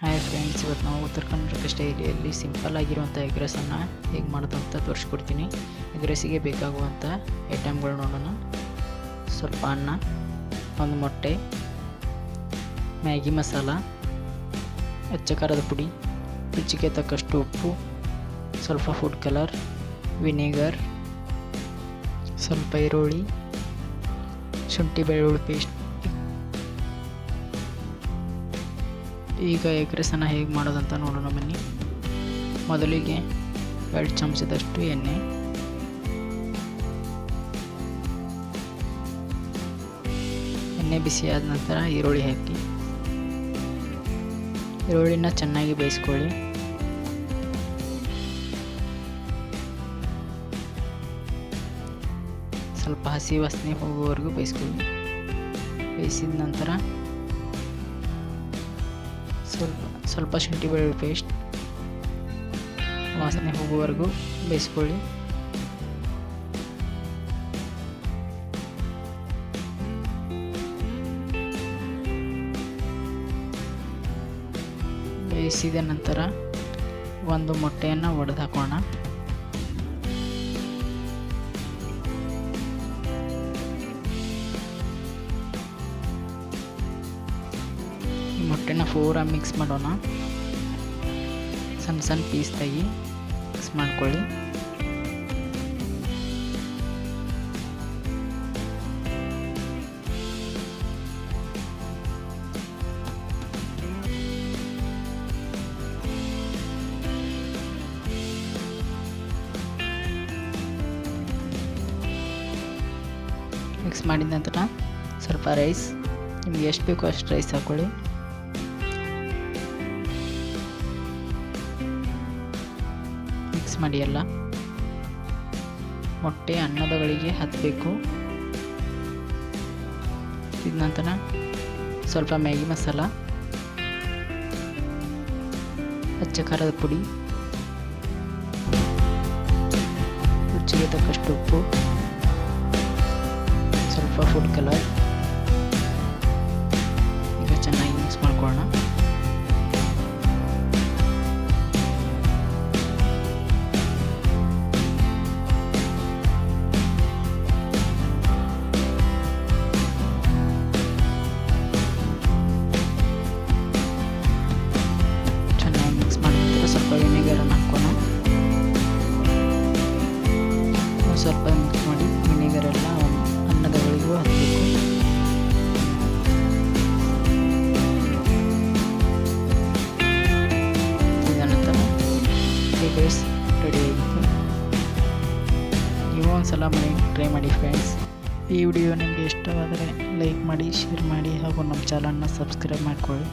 Hi friends ಇವತ್ತು ನಾವು ಉತ್ತರ ಕರ್ನಾಟಕ ಸ್ಟೈಲಿಯಲ್ಲಿ ಸಿಂಪಲ್ ಆಗಿರುವಂಥ ಎಗ್ ರೈಸನ್ನು ಹೇಗೆ ಮಾಡೋದಂತ ತೋರಿಸ್ಕೊಡ್ತೀನಿ. ಎಗ್ ಬೇಕಾಗುವಂಥ ಐಟಮ್ಗಳು ನೋಡೋಣ. ಸ್ವಲ್ಪ ಅನ್ನ, ಒಂದು ಮೊಟ್ಟೆ, ಮ್ಯಾಗಿ ಮಸಾಲ, ಅಚ್ಚ ಖಾರದ ಪುಡಿ, ರುಚಿಗೆ ತಕ್ಕಷ್ಟು ಉಪ್ಪು, ಸ್ವಲ್ಪ ಫುಡ್ ಕಲರ್ ವಿನೆಗರ್ ಸ್ವಲ್ಪ ಈರುಳ್ಳಿ, ಶುಂಠಿ ಬೆಳ್ಳುಳ್ಳಿ ಪೇಸ್ಟ್ ಈಗ ಎಗ್ ರೈಸನ್ನು ಹೇಗೆ ಮಾಡೋದಂತ ನೋಡೋಣ ಬನ್ನಿ. ಮೊದಲಿಗೆ ಎರಡು ಚಮಚದಷ್ಟು ಎಣ್ಣೆ. ಎಣ್ಣೆ ಬಿಸಿ ಆದ ನಂತರ ಈರುಳ್ಳಿ ಹಾಕಿ. ಈರುಳ್ಳಿನ ಚೆನ್ನಾಗಿ ಬೇಯಿಸ್ಕೊಳ್ಳಿ. ಸ್ವಲ್ಪ ಹಸಿ ವಾಸನೆ ಹೋಗುವವರೆಗೂ ಬೇಯಿಸ್ಕೊಳ್ಳಿ. ಬೇಯಿಸಿದ ನಂತರ ಸ್ವಲ್ಪ ಸ್ವಲ್ಪ ಶುಂಠಿ ಬೆಳ್ಳುಳ್ಳಿ ಪೇಸ್ಟ್ ವಾಸನೆ ಹೋಗುವವರೆಗೂ ಬೇಯಿಸ್ಕೊಳ್ಳಿ. ಬೇಯಿಸಿದ ನಂತರ ಒಂದು ಮೊಟ್ಟೆಯನ್ನು ಒಡೆದು ಹಾಕೋಣ. ಮೊಟ್ಟೆನ ಪೂರ ಮಿಕ್ಸ್ ಮಾಡೋಣ. ಸಣ್ಣ ಸಣ್ಣ ಪೀಸ್ ತೆಗಿ ಮಿಕ್ಸ್ ಮಾಡ್ಕೊಳ್ಳಿ. ಮಿಕ್ಸ್ ಮಾಡಿದ ನಂತರ ಸ್ವಲ್ಪ ರೈಸ್ ನಿಮ್ಗೆ ಎಷ್ಟು ಬೇಕೋ ಅಷ್ಟು ರೈಸ್ ಹಾಕ್ಕೊಳ್ಳಿ ಮಿಕ್ಸ್ ಮಾಡಿ ಎಲ್ಲ ಮೊಟ್ಟೆ ಅನ್ನದಗಳಿಗೆ ಹತ್ತಬೇಕು ಇದ ನಂತರ ಸ್ವಲ್ಪ ಮ್ಯಾಗಿ ಮಸಾಲ. ಅಚ್ಚ ಖಾರದ ಪುಡಿ. ರುಚಿಗೆ ತಕ್ಕಷ್ಟು ಉಪ್ಪು. ಸ್ವಲ್ಪ ಫುಡ್ ಕಲರ್ ಸ್ವಲ್ಪ ಮಿಕ್ಸ್ ಮಾಡಿ ವಿನೆಗರ್ ಎಲ್ಲ ಒಳಗೂ ಹಾಕಬೇಕು ರೆಡಿ ನೀವು ಟ್ರೈ ಮಾಡಿ ಫ್ರೆಂಡ್ಸ್ ಈ ವಿಡಿಯೋ ನಿಮಗೆ ಇಷ್ಟವಾದರೆ ಲೈಕ್ ಮಾಡಿ ಶೇರ್ ಮಾಡಿ ಹಾಗೂ ನಮ್ಮ ಚಾನಲ್ನ ಸಬ್ಸ್ಕ್ರೈಬ್ ಮಾಡಿಕೊಳ್ಳಿ.